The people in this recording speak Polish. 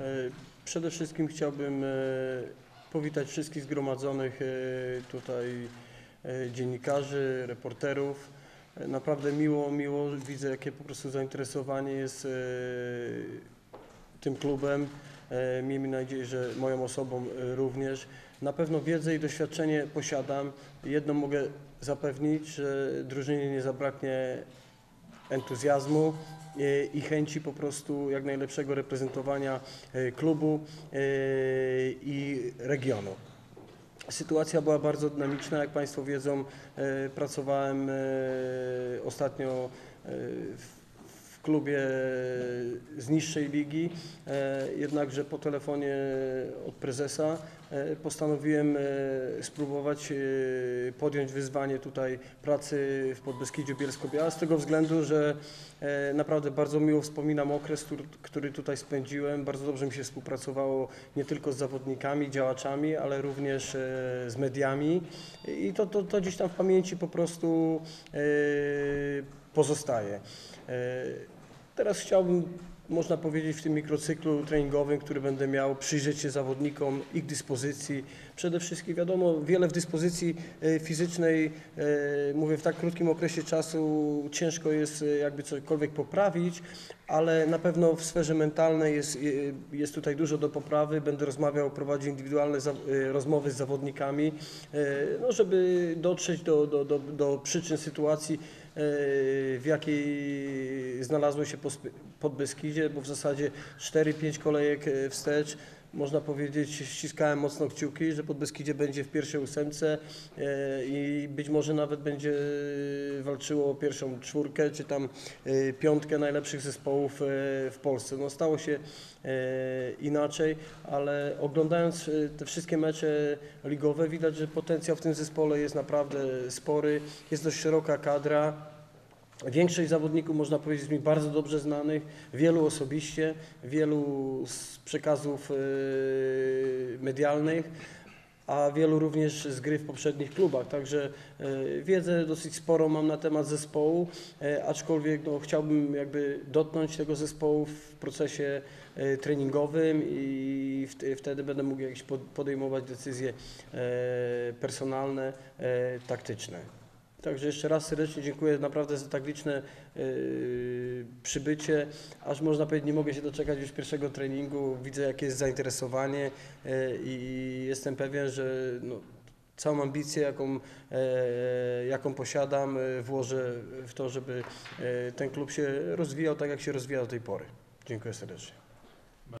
E, Przede wszystkim chciałbym e, powitać wszystkich zgromadzonych e, tutaj dziennikarzy, reporterów. Naprawdę miło, miło widzę, jakie po prostu zainteresowanie jest tym klubem. Miejmy nadzieję, że moją osobą również. Na pewno wiedzę i doświadczenie posiadam. Jedno mogę zapewnić, że drużynie nie zabraknie entuzjazmu e, i chęci po prostu jak najlepszego reprezentowania e, klubu e, i regionu. Sytuacja była bardzo dynamiczna, jak Państwo wiedzą. Pracowałem ostatnio w klubie z niższej ligi, e, jednakże po telefonie od prezesa e, postanowiłem e, spróbować podjąć wyzwanie tutaj pracy w Podbeskidziu Bielsko-Biała z tego względu, że naprawdę bardzo miło wspominam okres, który, tutaj spędziłem. Bardzo dobrze mi się współpracowało nie tylko z zawodnikami, działaczami, ale również z mediami i to, to, to gdzieś tam w pamięci po prostu pozostaje. Teraz chciałbym, można powiedzieć, w tym mikrocyklu treningowym, który będę miał, przyjrzeć się zawodnikom, ich dyspozycji. Przede wszystkim wiadomo, wiele w dyspozycji e, fizycznej, e, mówię, w tak krótkim okresie czasu ciężko jest e, jakby cokolwiek poprawić, ale na pewno w sferze mentalnej jest, jest tutaj dużo do poprawy. Będę rozmawiał, prowadził indywidualne rozmowy z zawodnikami, no, żeby dotrzeć do, do, do, do przyczyn sytuacji, w jakiej znalazły się posp- pod Beskidzie, bo w zasadzie 4-5 kolejek e, wstecz. Można powiedzieć, ściskałem mocno kciuki, że pod Beskidzie będzie w pierwszej ósemce e, i być może nawet będzie walczyło o pierwszą czwórkę, czy tam e, piątkę najlepszych zespołów e, w Polsce. No stało się e, inaczej, ale oglądając e, te wszystkie mecze ligowe widać, że potencjał w tym zespole jest naprawdę spory, jest dość szeroka kadra. Większość zawodników, można powiedzieć, mi bardzo dobrze znanych, wielu osobiście, wielu z przekazów e, medialnych, a wielu również z gry w poprzednich klubach. Także e, wiedzę dosyć sporo mam na temat zespołu, e, aczkolwiek no, chciałbym jakby dotknąć tego zespołu w procesie treningowym i wt- wtedy będę mógł jakieś pod- podejmować decyzje personalne, taktyczne. Także jeszcze raz serdecznie dziękuję naprawdę za tak liczne yy, przybycie. Aż można powiedzieć, nie mogę się doczekać już pierwszego treningu. Widzę, jakie jest zainteresowanie yy, i jestem pewien, że no, całą ambicję, jaką, e, jaką posiadam, e, włożę w to, żeby e, ten klub się rozwijał tak, jak się rozwijał do tej pory. Dziękuję serdecznie.